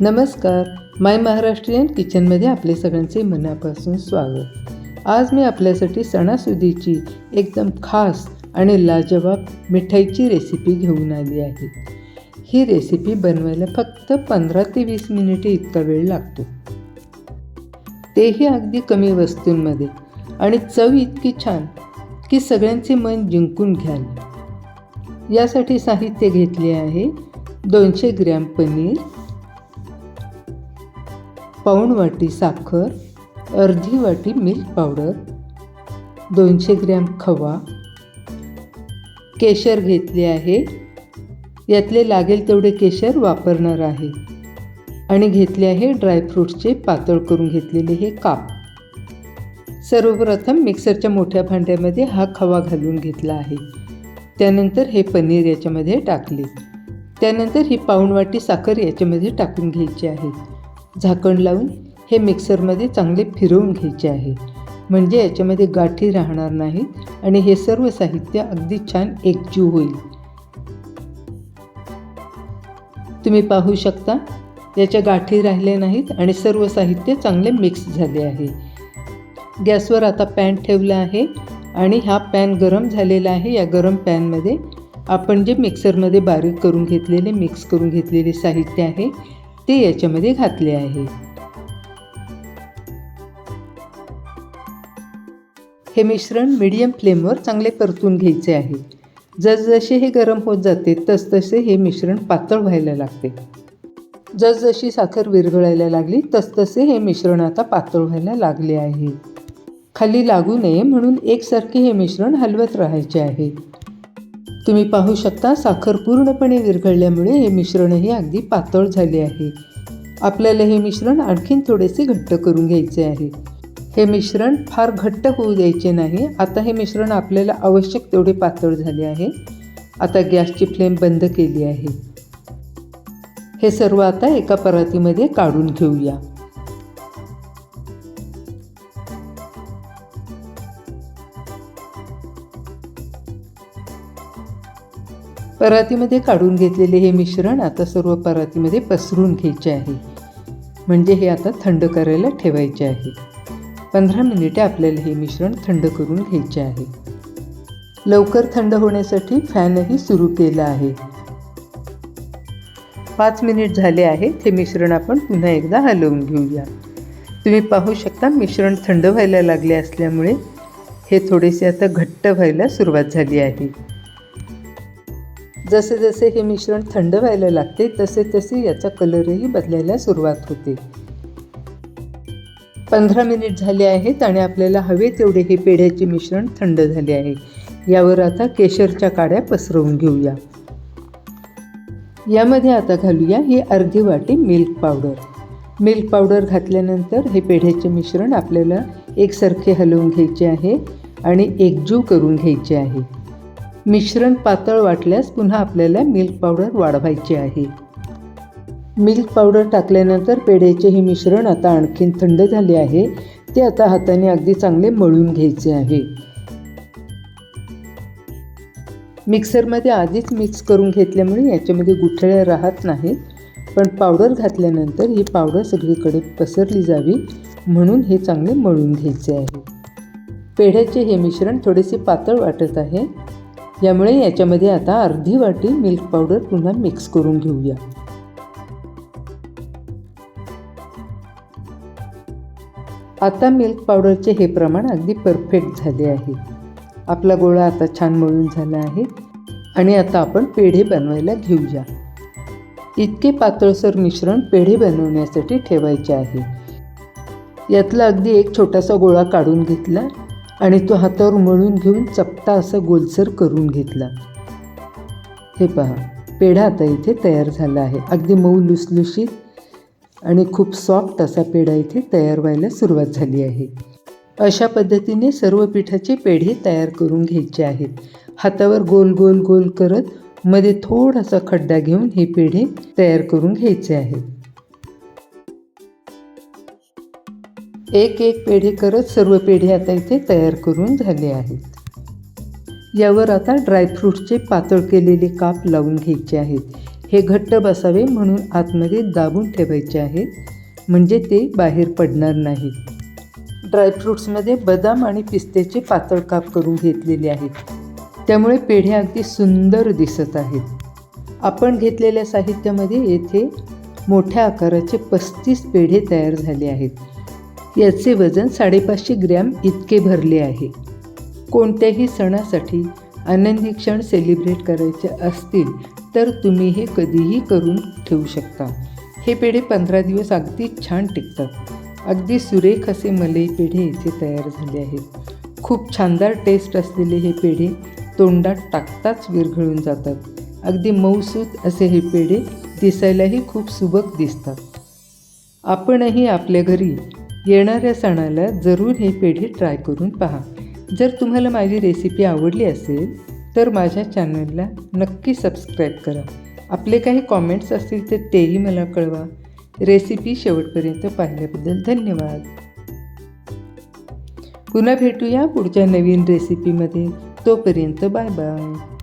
नमस्कार. माय महाराष्ट्रीयन किचनमध्ये आपले सगळ्यांचे मनापासून स्वागत. आज मी आपल्यासाठी सणासुदीची एकदम खास आणि लाजवाब मिठाईची रेसिपी घेऊन आली आहे. ही रेसिपी बनवायला फक्त पंधरा ते वीस मिनिटे इतका वेळ लागतो. तेही अगदी कमी वस्तूंमध्ये आणि चव इतकी छान की सगळ्यांचे मन जिंकून घ्याल. यासाठी साहित्य घेतले आहे दोनशे ग्रॅम पनीर पाऊण वाटी साखर अर्धी वाटी मिल्क पावडर दोनशे ग्रॅम खवा. केशर घेतले आहे. यातले लागेल तेवढे केशर वापरणार आहे. आणि घेतले आहे ड्रायफ्रूट्सचे पातळ करून घेतलेले हे काप. सर्वप्रथम मिक्सरच्या मोठ्या भांड्यामध्ये हा खवा घालून घेतला आहे. त्यानंतर हे पनीर याच्यामध्ये टाकले. त्यानंतर ही पाऊण वाटी साखर याच्यामध्ये टाकून घ्यायची आहे. झाकण लावून हे मिक्सरमध्ये चांगले फिरवून घ्यायचे आहे. म्हणजे याच्यामध्ये गाठी राहणार नाहीत आणि हे सर्व साहित्य अगदी छान एकजीव होईल. तुम्ही पाहू शकता याच्या गाठी राहिल्या नाहीत आणि सर्व साहित्य चांगले मिक्स झाले आहे. गॅसवर आता पॅन ठेवला आहे आणि हा पॅन गरम झालेला आहे. या गरम पॅनमध्ये आपण जे मिक्सरमध्ये बारीक करून घेतलेले मिक्स करून घेतलेले साहित्य आहे ते याच्यामध्ये घातले आहे. हे मिश्रण मीडियम फ्लेमवर चांगले परतून घ्यायचे आहे. जसजसे हे गरम होत जाते तसतसे हे मिश्रण पातळ व्हायला लागते. जसजशी साखर विरघळायला लागली तसतसे हे मिश्रण आता पातळ व्हायला लागले आहे. खाली लागू नये म्हणून एकसारखे हे मिश्रण हलवत राहायचे आहे. तुम्ही पाहू शकता साखर पूर्णपणे विरघळल्यामुळे हे मिश्रणही अगदी पातळ झाले आहे. आपल्याला हे मिश्रण आणखीन थोडेसे घट्ट करून घ्यायचे आहे. हे मिश्रण फार घट्ट होऊ द्यायचे नाही. आता हे मिश्रण आपल्याला आवश्यक तेवढे पातळ झाले आहे. आता गॅसची फ्लेम बंद केली आहे. हे सर्व आता एका परातीमध्ये काढून घेऊया. परातीमध्ये काढून घेतलेले हे मिश्रण आता सर्व परातीमध्ये पसरून घ्यायचे आहे. म्हणजे हे आता थंड करायला ठेवायचे आहे. पंधरा मिनिटे आपल्याला हे मिश्रण थंड करून घ्यायचे आहे. लवकर थंड होण्यासाठी फॅनही सुरू केला आहे. पाच मिनिट झाले आहेत. हे मिश्रण आपण पुन्हा एकदा हलवून घेऊया. तुम्ही पाहू शकता मिश्रण थंड व्हायला लागले असल्यामुळे हे थोडेसे आता घट्ट व्हायला सुरुवात झाली आहे. जसे जसे हे मिश्रण थंड व्हायला लागते तसे तसे याचा कलरही बदलायला सुरुवात होते. पंधरा मिनिट झाले आहेत आणि आपल्याला हवे तेवढे हे पेढ्याचे मिश्रण थंड झाले आहे. यावर आता केशरच्या काड्या पसरवून घेऊया. यामध्ये आता घालूया ही अर्धी वाटी मिल्क पावडर. मिल्क पावडर घातल्यानंतर हे पेढ्याचे मिश्रण आपल्याला एकसारखे हलवून घ्यायचे आहे आणि एकजीव करून घ्यायचे आहे. मिश्रण पातळ वाटल्यास पुन्हा आपल्याला मिल्क पावडर वाढवायची आहे. मिल्क पावडर टाकल्यानंतर पेढ्याचे हे मिश्रण आता आणखीन थंड झाले आहे. ते आता हाताने अगदी चांगले मळून घ्यायचे आहे. मिक्सरमध्ये आधीच मिक्स करून घेतल्यामुळे याच्यामध्ये गुठळ्या राहत नाहीत. पण पावडर घातल्यानंतर ही पावडर सगळीकडे पसरली जावी म्हणून हे चांगले मळून घ्यायचे आहे. पेढ्याचे हे मिश्रण थोडेसे पातळ वाटत आहे. यामुळे याच्यामध्ये आता अर्धी वाटी मिल्क पावडर पुन्हा मिक्स करून घेऊया. आता मिल्क पावडरचे हे प्रमाण अगदी परफेक्ट झाले आहे. आपला गोळा आता छान मळून झाला आहे. आणि आता आपण पेढे बनवायला घेऊया. इतके पातळसर मिश्रण पेढे बनवण्यासाठी ठेवायचे आहे. यातला अगदी एक छोटासा गोळा काढून घेतला. आणि तो हातावर मळून घेऊन चपटा असा गोलसर करून घेतला. हे पहा पेढा आता इथे तयार झाला आहे. अगदी मऊ लुसलुशीत आणि खूप सॉफ्ट असा पेढा इथे तयार व्हायला सुरुवात झाली आहे. अशा पद्धतीने सर्व पिठाचे पेढे तयार करून घ्यायचे आहेत. हातावर गोल गोल गोल करत मध्ये थोडासा खड्डा घेऊन हे पेढे तयार करून घ्यायचे आहेत. एक एक पेढे करत सर्व पेढे आता इथे तयार करून झाले आहेत. यावर आता ड्रायफ्रूटचे पातळ केलेले काप लावून घ्यायचे आहेत. हे घट्ट बसावे म्हणून आतमध्ये दाबून ठेवायचे आहेत. म्हणजे ते बाहेर पडणार नाहीत ड्रायफ्रूट्समध्ये बदाम आणि पिस्त्याचे पातळ काप करून घेतलेले आहेत. त्यामुळे पेढे अगदी सुंदर दिसत आहेत. आपण घेतलेल्या साहित्यामध्ये येथे मोठ्या आकाराचे पस्तीस पेढे तयार झाले आहेत. याचे वजन साडेपाचशे ग्रॅम इतके भरले आहे. कोणत्याही सणासाठी आनंदी क्षण सेलिब्रेट करायचे असतील तर तुम्ही हे कधीही करून ठेवू शकता. हे पेढे पंधरा दिवस अगदी छान टिकतात. अगदी सुरेख असे मलई पेढे इथे तयार झाले आहेत. खूप छानदार टेस्ट असलेले हे पेढे तोंडात टाकताच विरघळून जातात. अगदी मऊसूत असे हे पेढे दिसायलाही खूप सुबक दिसतात. आपणही आपल्या घरी येणाऱ्या सणाला जरूर हे पेढी ट्राय करून पहा. जर तुम्हाला माझी रेसिपी आवडली असेल तर माझ्या चॅनलला नक्की सबस्क्राईब करा. आपले काही कॉमेंट्स असतील तर तेही मला कळवा. रेसिपी शेवटपर्यंत पाहिल्याबद्दल धन्यवाद. पुन्हा भेटूया पुढच्या नवीन रेसिपीमध्ये तोपर्यंत बाय बाय